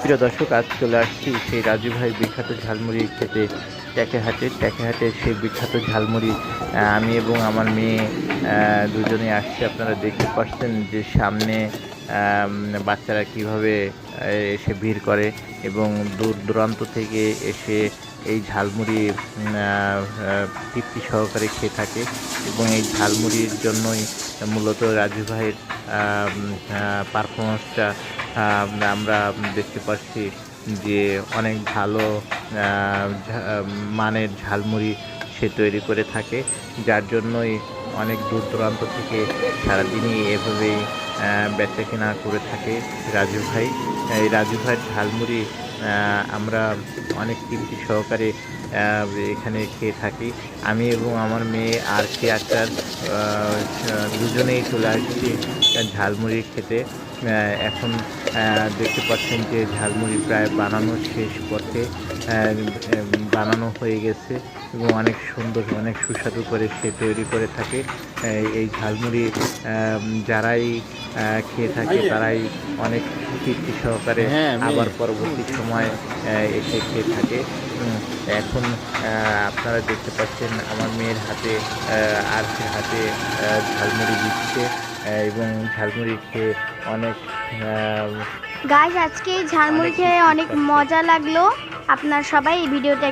প্রিয় দর্শক, আজ চলে আসছি সেই রাজু ভাই বিখ্যাত ঝালমুড়ি খেতে। ট্যাকেহাটে ট্যাকেহাটে সেই বিখ্যাত ঝালমুড়ি। আমি এবং আমার মেয়ে দুজনে আসছি। আপনারা দেখতে পাচ্ছেন যে সামনে বাচ্চারা কীভাবে এসে ভিড় করে এবং দূর দূরান্ত থেকে এসে এই ঝালমুড়ি তৃপ্তি সহকারে খেয়ে থাকে এবং এই ঝালমুড়ির জন্যই মূলত রাজু ভাইয়ের পারফরমেন্সটা আমরা দেখতে পাচ্ছি যে অনেক ভালো মানের ঝালমুড়ি সে তৈরি করে থাকে, যার জন্যই অনেক দূর দূরান্ত থেকে সারাদিনই এভাবেই বেচা কেনা করে থাকে রাজু ভাই। এই রাজু ভাইয়ের ঝালমুড়ি আমরা অনেক তৃপ্তি সহকারে এখানে খেয়ে থাকি। আমি এবং আমার মেয়ে আর কে আক্তার দুজনেই চলে আসছি ঝালমুড়ি খেতে। এখন দেখতে পাচ্ছেন যে ঝালমুড়ি প্রায় বানানো শেষ পথে বানানো হয়ে গেছে এবং অনেক সুন্দর অনেক সুস্বাদু করে সে তৈরি করে থাকে। এই- ঝালমুড়ি যারাই খেয়ে থাকে তারাই অনেক তৃপ্তি সহকারে হ্যাঁ, আবার পরবর্তী সময় এসে খেয়ে থাকে। এখন আপনারা দেখতে পাচ্ছেন আমার মেয়ের হাতে আর হাতে ঝালমুড়ি দিচ্ছে এবং ঝালমুড়ি খেয়ে অনেক গাছ আজকে ঝালমুড়ি খেয়ে অনেক মজা লাগল। আপনার সবাই এই ভিডিওটা